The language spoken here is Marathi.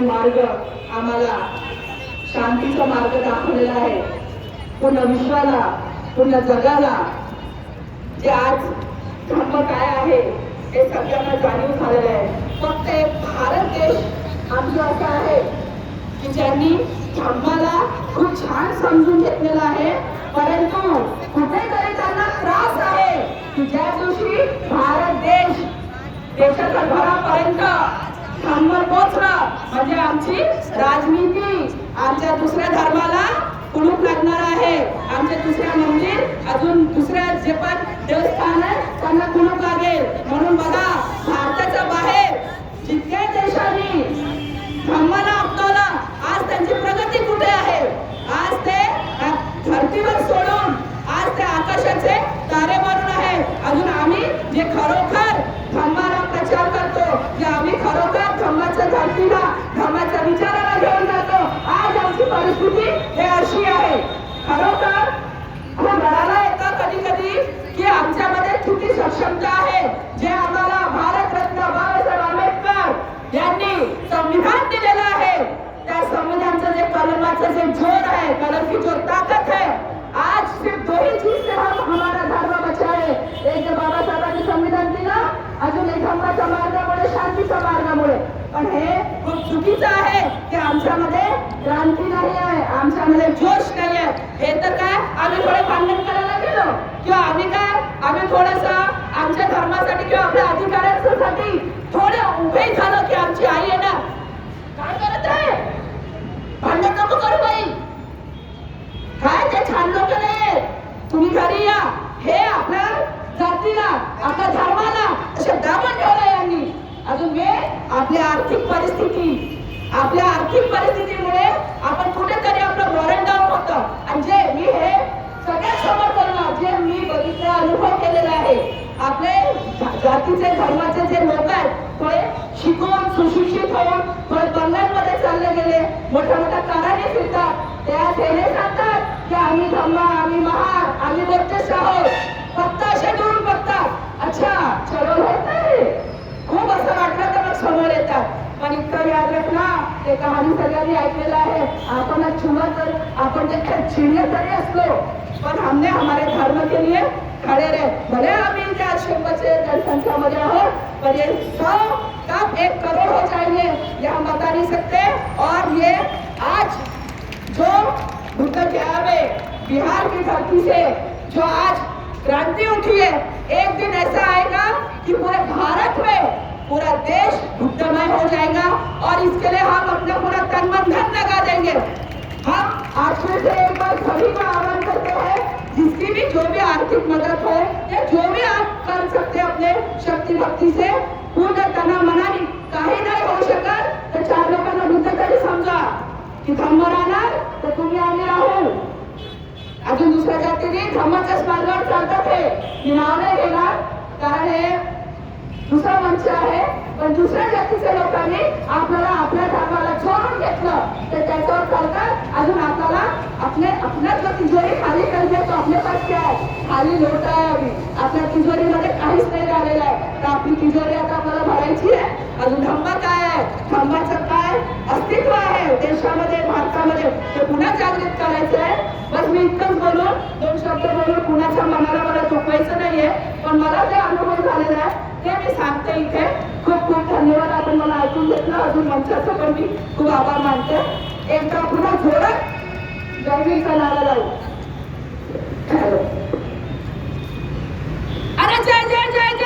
मार्ग आम्हाला शांतीचा मार्ग दाखवलेला आहे. पूर्ण विश्वाला पूर्ण जगाला जे आज धर्म काय आहे हे सगळ्यांना जाणीव झालेलं आहे. फक्त एक भारत देश आमचा असा आहे की ज्यांनी धर्माला खूप छान समजून घेतलेला आहे परंतु कुठेतरी त्यांना त्रास आहे की ज्या दिवशी भारत देश देशाच्या घरापर्यंत आमची राजनीती आमच्या दुसऱ्या धर्माला कुलूप लागणार आहे. आमचे दुसऱ्या मंदिर अजून दुसऱ्या जे पण देवस्थान आहे त्यांना कुलूप लागेल म्हणून बघा भारताच्या बाहेर जितक्या देशांनी धर्माला अपनावलं आज त्यांची प्रगती कुठे आहे आज ते अ, धरतीवर सोडून आज ते आकाशाचे तारे बनून आहे अजून आम्ही जे खरोखर धर्माला प्रचार करतो जे आम्ही खरोखर धर्माच्या धर्तीला धर्माच्या विचाराला घेऊन जातो आज आमची परिस्थिती हे अशी आहे खरोखर खूप रडायला येतं कधी कधी की आमच्यामध्ये किती सक्षमता आहे जे आम्हाला भारतरत्न बाबासाहेब आंबेडकर यांनी संविधान दिलेलं आहे त्या संविधानचं जे कलमाचं जोर है कलर की जो ताकत है आज सिर्फ दो ही चीज से हम हमारा धर्म बचाए. एक जो जे बाबासाहेबांनी संविधान दिलं अजून एक धर्माच्या मार्गामुळे शांतीच्या मार्गामुळे. पण हे खूप चुकीचं आहे की आमच्यामध्ये क्रांती नाही आहे आमच्यामध्ये जोश नाही आहे. हे तर काय? आम्ही थोडे भांडण करायला गेलो. किंवा आम्ही काय? आम्ही थोडस आमच्या धर्मासाठी किंवा आपल्या अधिकार थोडे उभे झालो की आमची आई आहे ना काय करत आहे भांडण नको करू बाई काय ते छान लोक नाही तुम्ही घरी या हे आपल्या जातीला आपल्या धर्माला असे दाबून ठेवलं यांनी. अजून हे आपली आर्थिक परिस्थिती. आपल्या आर्थिक परिस्थितीमुळे आपण कुठेतरी आपलं वॉरंट डाऊन होतं आणि जे मी हे सगळ्यात समोर बोलणार जे मी बघितलं अनुभव केलेला आहे आपले जातीचे धर्माचे जे लोक आहेत थोडे शिकून सुशिक्षित होऊन थोडे बंगालमध्ये चालले गेले. मोठ्या मोठ्या काराने फिरतात. त्या हे सांगतात की आम्ही धम्मा आम्ही महान आम्ही मोठे आहोत फक्त असे दुरून बघतात अच्छा चलो होते खूप असं वाटलं तर मग समोर येतात पण इतकं याद रखना ते कहाणी सगळ्यांनी ऐकलेलं आहे. आपण आज छुआ तर आपण जे छिणे तरी असलो पण हमने हमारे धर्म के लिए खड़े रहे. भले हम इनके आश्रम बचे जनसंख्या में आहोत पर ये सौ कब एक करोड़ हो जाएंगे. ये हम बता नहीं सकते. और ये आज जो उत्तर बिहार में बिहार की धरती से जो आज क्रांति उठी है एक दिन ऐसा आएगा कि पूरे भारत में पूरा देश भुक्तमय हो जाएगा और इसके लिए हम अपना पूरा तन मन धन लगा देंगे। हम आज से एक बार सभी का आह्वान करते हैं, जिसकी भी जो भी आर्थिक मदद हो, या जो भी आप कर सकते हैं अपने शक्ति भक्ति से, पूर्ण तना मनाने, काही नाही होऊ शकत तर चार लोकांना बुद्ध तरी समजा की धम्म राहणार तर तुम्ही आम्ही राहू। अजून दुसऱ्या जातीने धम्माच्याच मार्गावर चालतात हे मी नाव नाही घेणार कारण हे दुसरा मंच आहे पण दुसऱ्या जातीच्या लोकांनी आपल्याला आपल्या धर्माला छोडून घेतलं. तर त्याच्यावर चालतात अजून आपल्याला आपले आपल्याच तिजोरी खाली करते तो आपल्या पास आहे. खाली लोट आहे. आपल्या तिजोरीमध्ये काहीच नाही राहिलेलं आहे. तर आपली तिजोरी आता आपल्याला भरायची आहे. अजून धम्मा काय आहे? धम्माचं काय अस्तित्व आहे? देशामध्ये भारतामध्ये ते पुन्हा जागृत करायचं आहे. बस मी इतकंच बोलून दोन शब्द बोलून पुण्याच्या मनात मला चुकवायचं नाहीये पण मला जे अनुभव झालेला आहे ते मी इथे. खूप खूप धन्यवाद. आपण मला ऐकून घेतलं. अजून मंचाचं पण मी खूप आभार मानते. एकदा पुन्हा जोरात जयवीरचा नारा जाऊ अरे जय जय जय